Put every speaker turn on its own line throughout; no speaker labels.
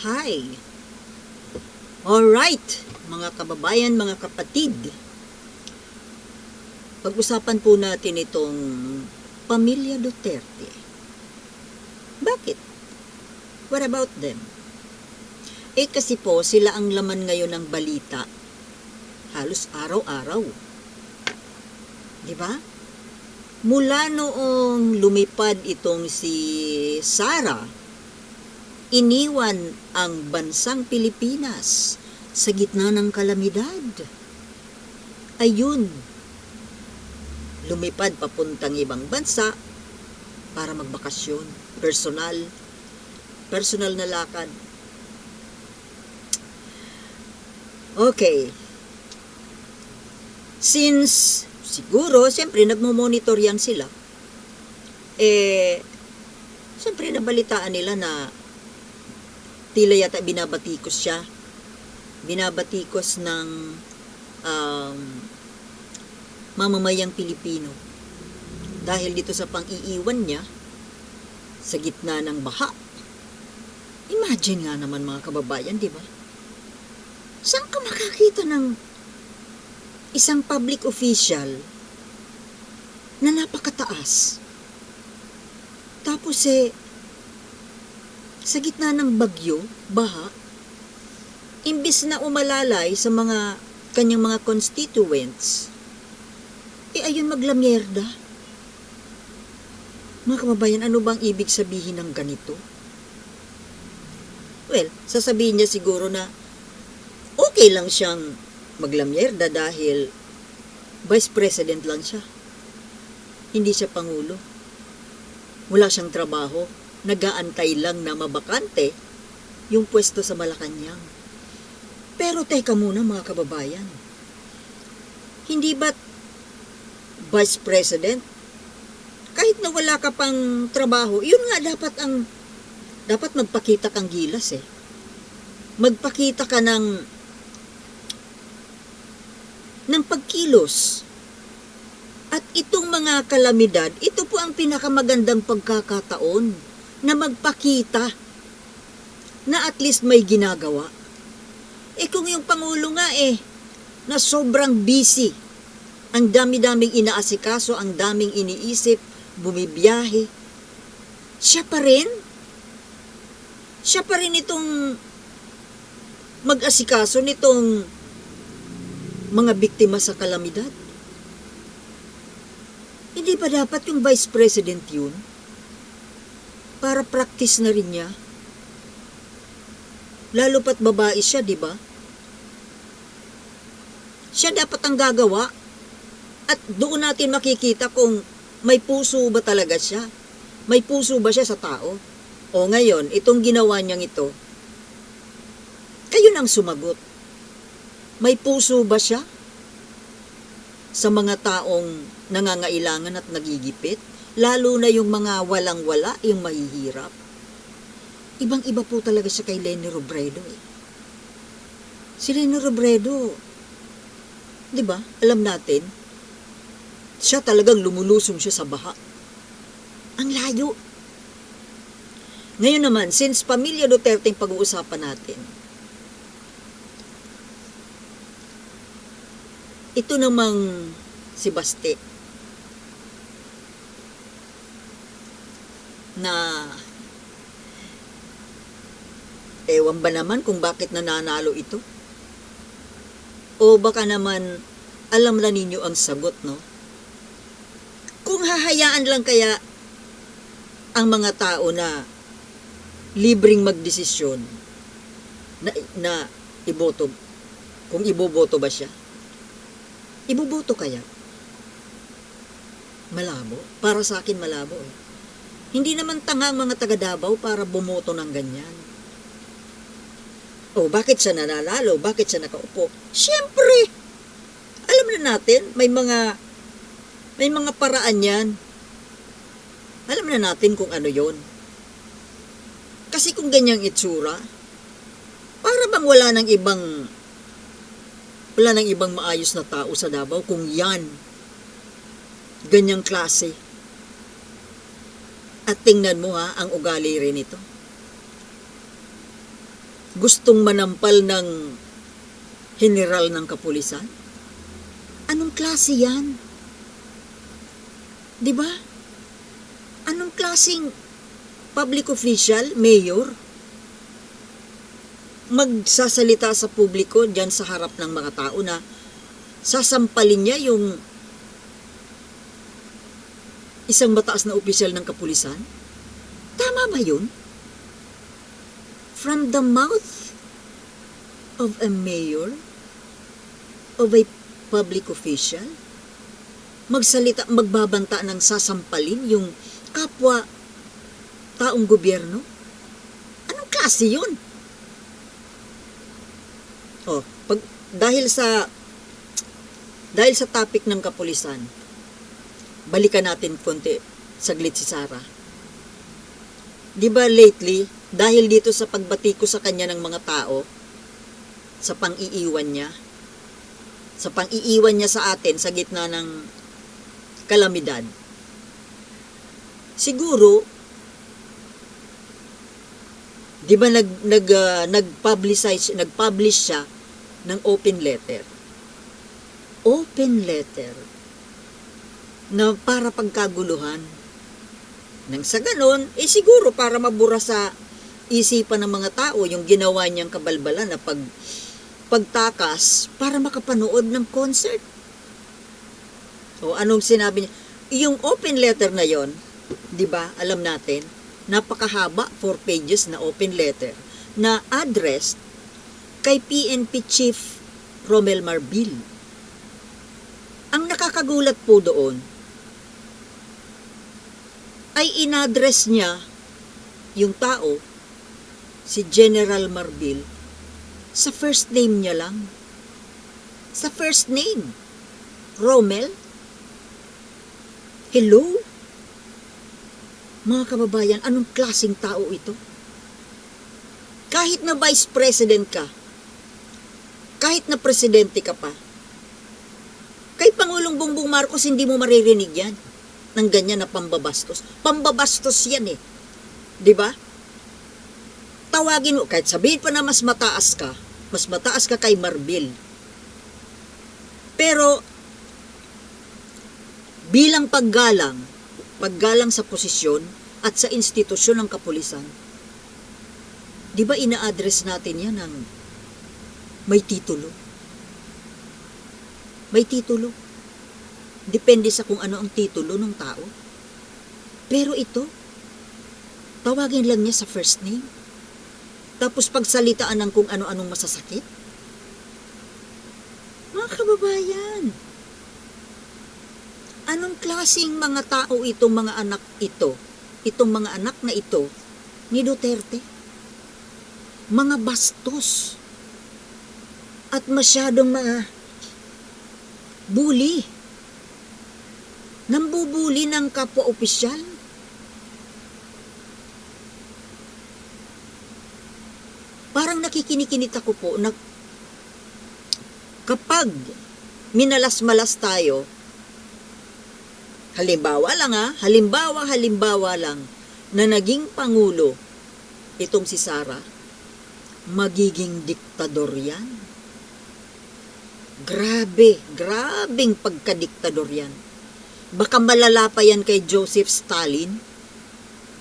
Hi! Alright, mga kababayan, mga kapatid. Pag-usapan po natin itong Pamilya Duterte. Bakit? What about them? Eh kasi po, sila ang laman ngayon ng balita. Halos araw-araw. Di ba? Mula noong lumipad itong si Sarah, iniwan ang bansang Pilipinas sa gitna ng kalamidad. Ayun, lumipad papuntang ibang bansa para magbakasyon. Personal, personal na lakad. Okay. Since, siguro, siyempre, nagmo-monitor yan sila. Eh, siyempre, nabalitaan nila na tila yata binabatikos siya. Binabatikos ng um, mamamayang Pilipino. Dahil dito sa pang-iiwan niya sa gitna ng baha. Imagine nga naman mga kababayan, di ba? Saan ka makakita ng isang public official na napakataas? Tapos eh, sa gitna ng bagyo, baha, imbis na umalalay sa mga kanyang mga constituents, eh ayun maglamyerda. Mga kababayan, ano bang ibig sabihin ng ganito? Well, sasabihin niya siguro na okay lang siyang maglamyerda dahil vice president lang siya. Hindi siya pangulo. Wala siyang trabaho. Nagaantay lang na mabakante yung pwesto sa Malacanang. Pero teka muna mga kababayan. Hindi ba't vice president? Kahit na wala ka pang trabaho, yun nga dapat ang dapat magpakita kang gilas eh. Magpakita ka ng ng pagkilos. At itong mga kalamidad, ito po ang pinakamagandang pagkakataon na magpakita na at least may ginagawa. Eh kung yung Pangulo nga eh, na sobrang busy, ang dami-daming inaasikaso, ang daming iniisip, bumibiyahe, siya pa rin? Siya pa rin itong mag-asikaso nitong mga biktima sa kalamidad? Hindi ba dapat yung vice president yun? Para practice na rin niya? Lalo pat babae siya, di ba? Siya dapat ang gagawa. At doon natin makikita kung may puso ba talaga siya. May puso ba siya sa tao? O ngayon, itong ginawa niyang ito, kayo nang sumagot. May puso ba siya? Sa mga taong nangangailangan at nagigipit, lalo na yung mga walang-wala, yung mahihirap. Ibang-iba po talaga siya kay Lenny Robredo eh. Si Lenny Robredo, di ba, alam natin, siya talagang lumulusong siya sa baha. Ang layo. Ngayon naman, since pamilya Duterte yung pag-uusapan natin, ito namang si Baste na ewan ba naman kung bakit nananalo ito? O baka naman alam na ninyo ang sagot, no? Kung hahayaan lang kaya ang mga tao na libreng magdesisyon na, na iboto, kung iboboto ba siya, iboboto kaya? Malabo. Para sa akin malabo eh. Hindi naman tanga ang mga taga Davao para bumoto ng ganyan. Oh, bakit siya nanalalo? Bakit siya nakaupo? Siyempre! Alam na natin, may mga may mga paraan yan. Alam na natin kung ano yon. Kasi kung ganyang itsura, para bang wala ng ibang wala ng ibang maayos na tao sa Davao kung yan ganyang klase. At tingnan mo ha, ang ugali rin ito. gustong manampal ng general ng kapulisan? Anong klase yan? Di ba? Anong klaseng public official, mayor, magsasalita sa publiko dyan sa harap ng mga tao na sasampalin niya yung isang mataas na opisyal ng kapulisan? Tama ba yun? From the mouth of a mayor? Of a public official? Magsalita, magbabanta ng sasampalin yung kapwa taong gobyerno? Anong klase yun? Oh, pag, dahil sa dahil sa topic ng kapulisan, balikan natin konti saglit si Sarah. 'Di ba lately, dahil dito sa pagbati ko sa kanya ng mga tao, sa pang-iiwan niya, sa pang-iiwan niya sa atin sa gitna ng kalamidad. Siguro, 'di ba nag nag ah, nag-publicize, nag-publish siya ng open letter. Open letter na para pagkaguluhan. Nang sa ganon, eh siguro para mabura sa isipan ng mga tao yung ginawa niyang kabalbalan na pag pagtakas para makapanood ng concert. O anong sinabi niya? Yung open letter na yon, 'di ba? Alam natin, napakahaba, four pages na open letter na addressed kay PNP Chief Romel Marbil. Ang nakakagulat po doon ay inaddress niya yung tao, si General Marbil, sa first name niya lang. Sa first name. Romel. Hello? Mga kababayan, anong klasing tao ito? Kahit na vice president ka, kahit na presidente ka pa, kay Pangulong Bongbong Marcos hindi mo maririnig yan ng ganyan na pambabastos. Pambabastos yan eh. ba? Tawagin mo, kahit sabihin pa na mas mataas ka, mas mataas ka kay Marbil. Pero, bilang paggalang, paggalang sa posisyon at sa institusyon ng kapulisan, di ba ina-address natin yan ng may titulo? May titulo. Depende sa kung ano ang titulo ng tao. Pero ito, tawagin lang niya sa first name. Tapos pagsalitaan ng kung ano-anong masasakit. Mga kababayan, anong klasing mga tao itong mga anak ito, itong mga anak na ito ni Duterte? Mga bastos. At masyadong mga bully. Nambubuli ng kapwa opisyal. Parang nakikinikinit ako po na kapag minalas-malas tayo, halimbawa lang ha, halimbawa, halimbawa lang, na naging pangulo itong si Sara, magiging diktador yan. Grabe, grabing pagkadiktador yan. Baka malala pa yan kay Joseph Stalin.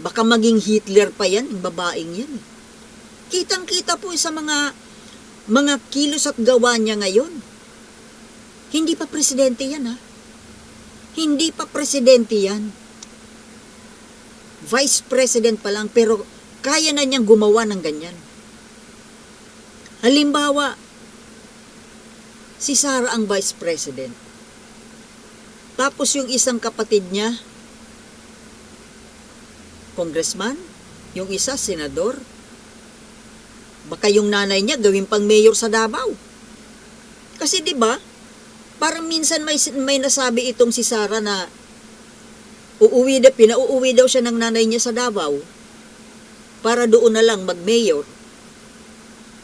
Baka maging Hitler pa yan, yung babaeng yan. Kitang-kita po sa mga mga kilos at gawa niya ngayon. Hindi pa presidente yan ha. Hindi pa presidente yan. Vice President pa lang pero kaya na niyang gumawa ng ganyan. Halimbawa, si Sara ang Vice President. Tapos yung isang kapatid niya, congressman, yung isa senador, baka yung nanay niya gawin pang mayor sa Davao. Kasi 'di ba? Parang minsan may may nasabi itong si Sara na uuwi daw, pinauuwi daw siya ng nanay niya sa Davao para doon na lang mag-mayor.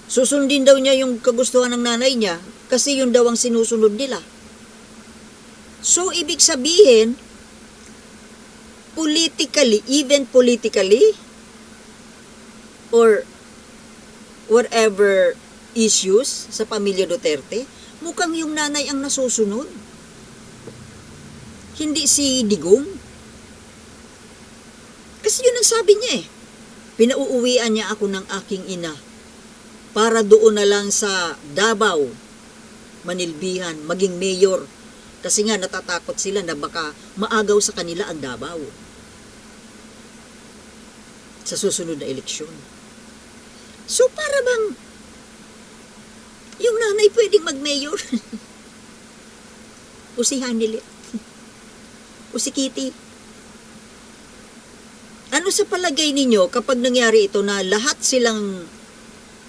Susundin daw niya yung kagustuhan ng nanay niya kasi yun daw ang sinusunod nila. So, ibig sabihin, politically, even politically, or whatever issues sa pamilya Duterte, mukhang yung nanay ang nasusunod. Hindi si Digong. Kasi yun ang sabi niya eh. Pinauuwian niya ako ng aking ina para doon na lang sa Davao, manilbihan, maging mayor. Kasi nga natatakot sila na baka maagaw sa kanila ang Davao sa susunod na eleksyon. So para bang yung nanay pwedeng mag-mayor? o si Hanilit? o si Kitty? Ano sa palagay ninyo kapag nangyari ito na lahat silang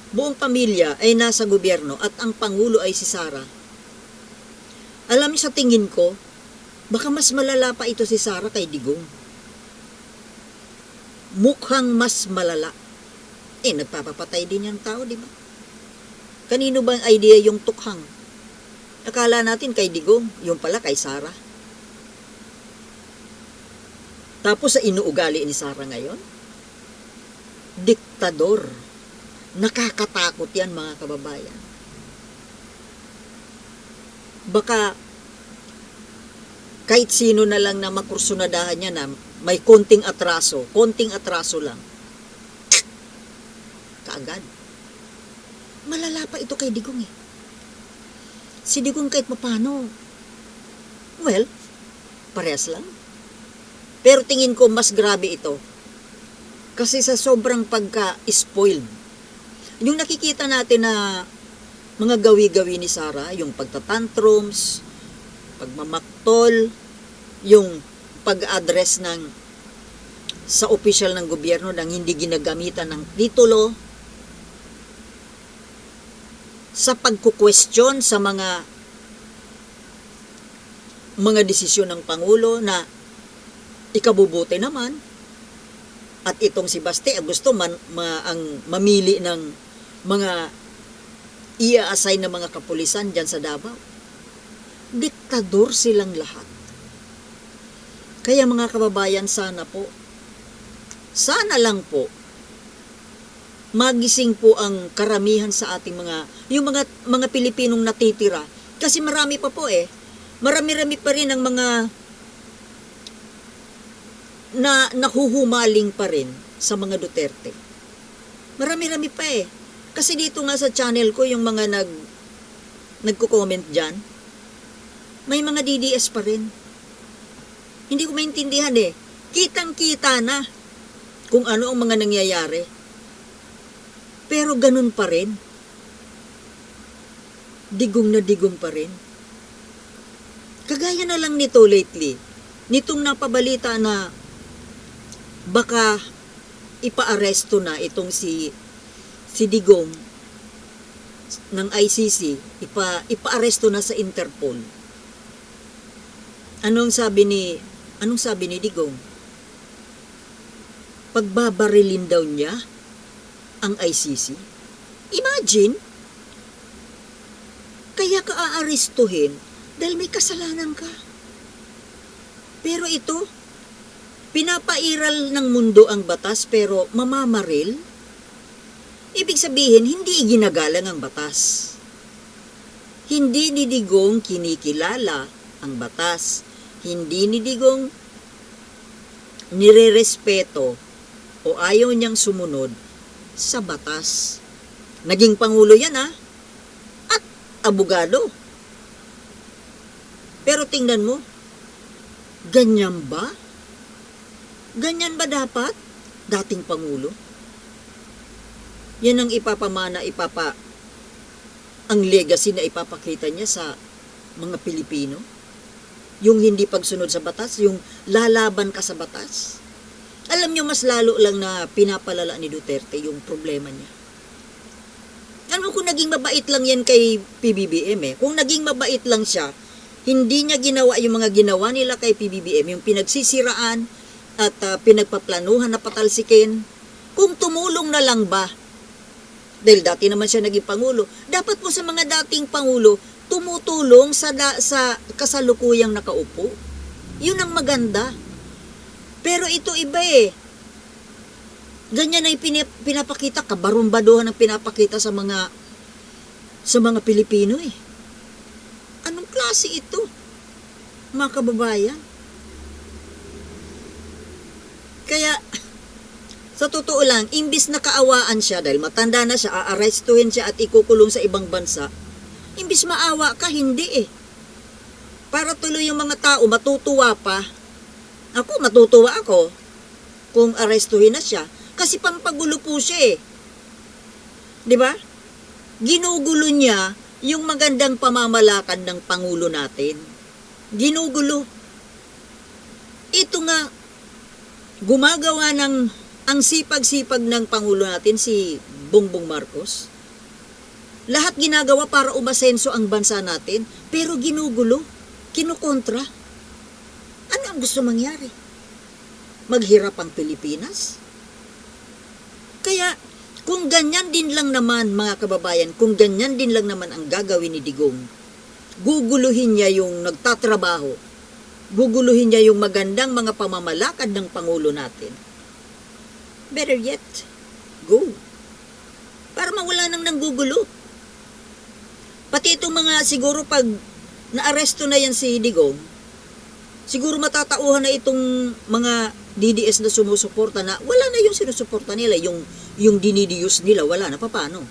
buong pamilya ay nasa gobyerno at ang Pangulo ay si Sara? Alam niyo sa tingin ko, baka mas malala pa ito si Sara kay Digong. Mukhang mas malala. Eh, nagpapapatay din yung tao, di ba? Kanino ba ang idea yung tukhang? Akala natin kay Digong, yung pala kay Sara. Tapos sa inuugali ni Sara ngayon, diktador. Nakakatakot yan mga kababayan. Baka kahit sino na lang na makursunadahan niya na may konting atraso, konting atraso lang. Kaagad. Malala pa ito kay Digong eh. Si Digong kahit mapano, well, parehas lang. Pero tingin ko mas grabe ito. Kasi sa sobrang pagka-spoiled. Yung nakikita natin na mga gawi-gawi ni Sara, yung pagtatantrums, pagmamaktol, yung pag-address ng sa opisyal ng gobyerno nang hindi ginagamitan ng titulo, sa pagkukwestiyon sa mga mga desisyon ng Pangulo na ikabubuti naman at itong si Baste gusto man ma, ang mamili ng mga ia-assign na mga kapulisan dyan sa Davao. Diktador silang lahat. Kaya mga kababayan, sana po, sana lang po, magising po ang karamihan sa ating mga, yung mga, mga Pilipinong natitira. Kasi marami pa po eh. Marami-rami pa rin ang mga na nahuhumaling pa rin sa mga Duterte. Marami-rami pa eh. Kasi dito nga sa channel ko, yung mga nag, nagko-comment dyan, may mga DDS pa rin. Hindi ko maintindihan eh. Kitang-kita na kung ano ang mga nangyayari. Pero ganun pa rin. Digong na digong pa rin. Kagaya na lang nito lately. Nitong napabalita na baka ipaaresto na itong si si Digong ng ICC, ipa, ipaaresto na sa Interpol. Anong sabi ni anong sabi ni Digong? Pagbabarilin daw niya ang ICC. Imagine, kaya ka aarestuhin dahil may kasalanan ka. Pero ito, pinapairal ng mundo ang batas pero mamamaril? Ibig sabihin, hindi ginagalang ang batas. Hindi ni Digong kinikilala ang batas. Hindi ni Digong nirerespeto o ayaw niyang sumunod sa batas. Naging pangulo yan ha. At abogado. Pero tingnan mo, ganyan ba? Ganyan ba dapat? Dating Pangulo? Yan ang ipapamana, ipapa, ang legacy na ipapakita niya sa mga Pilipino. Yung hindi pagsunod sa batas, yung lalaban ka sa batas. Alam niyo, mas lalo lang na pinapalala ni Duterte yung problema niya. Ano kung naging mabait lang yan kay PBBM eh? Kung naging mabait lang siya, hindi niya ginawa yung mga ginawa nila kay PBBM, yung pinagsisiraan, at uh, pinagpaplanuhan na patalsikin, kung tumulong na lang ba, dahil dati naman siya naging pangulo, dapat po sa mga dating pangulo, tumutulong sa, da, sa kasalukuyang nakaupo. Yun ang maganda. Pero ito iba eh. Ganyan na yung pinip- pinapakita, kabarumbaduhan ang pinapakita sa mga sa mga Pilipino eh. Anong klase ito? Mga kababayan. Kaya, sa totoo lang, imbis na kaawaan siya dahil matanda na siya, aarestuhin siya at ikukulong sa ibang bansa, imbis maawa ka, hindi eh. Para tuloy yung mga tao matutuwa pa. Ako, matutuwa ako kung arestuhin na siya. Kasi pampagulo po siya eh. 'Di ba? Ginugulo niya yung magandang pamamalakad ng Pangulo natin. Ginugulo. Ito nga, gumagawa ng ang sipag-sipag ng Pangulo natin, si Bongbong Marcos. Lahat ginagawa para umasenso ang bansa natin, pero ginugulo, kinukontra. Ano ang gusto mangyari? Maghirap ang Pilipinas? Kaya, kung ganyan din lang naman mga kababayan, kung ganyan din lang naman ang gagawin ni Digong, guguluhin niya yung nagtatrabaho, guguluhin niya yung magandang mga pamamalakad ng Pangulo natin. Better yet, go. Para mawala nang nanggugulo. Pati itong mga siguro pag naaresto na yan si Digong, siguro matatauhan na itong mga DDS na sumusuporta na wala na yung sinusuporta nila, yung, yung dinidiyos nila, wala na, paano?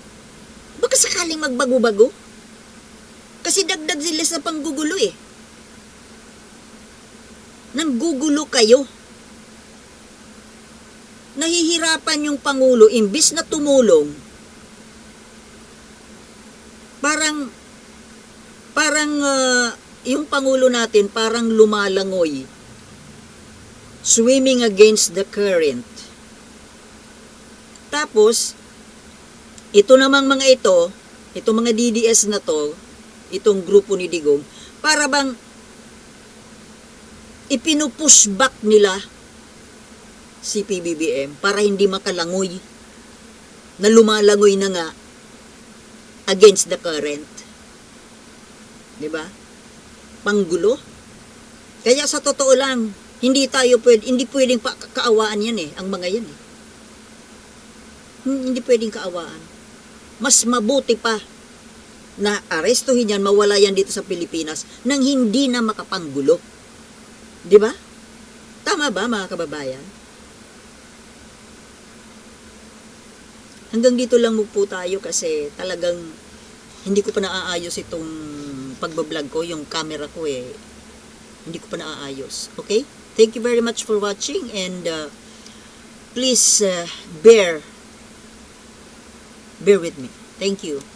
Baka sakaling magbago-bago? Kasi dagdag sila sa panggugulo eh. Nanggugulo kayo. Nahihirapan yung Pangulo, imbis na tumulong, parang, parang ah, yung Pangulo natin parang lumalangoy swimming against the current. Tapos, ito namang mga ito, itong mga DDS na to, itong grupo ni Digong, para bang ipinupush back nila si PBBM para hindi makalangoy na lumalangoy na nga against the current. 'Di ba? Panggulo. Kaya sa totoo lang, hindi tayo pwede, hindi pwedeng pa, kaawaan yan eh, ang mga yan eh. Hmm, Hindi pwedeng kaawaan. Mas mabuti pa na arestuhin yan, mawala yan dito sa Pilipinas nang hindi na makapanggulo. Di ba? Tama ba mga kababayan? Hanggang dito lang po tayo kasi talagang hindi ko pa naaayos itong pagbablog ko, yung camera ko eh. Hindi ko pa naaayos. Okay? Thank you very much for watching and uh, please uh, bear bear with me. Thank you.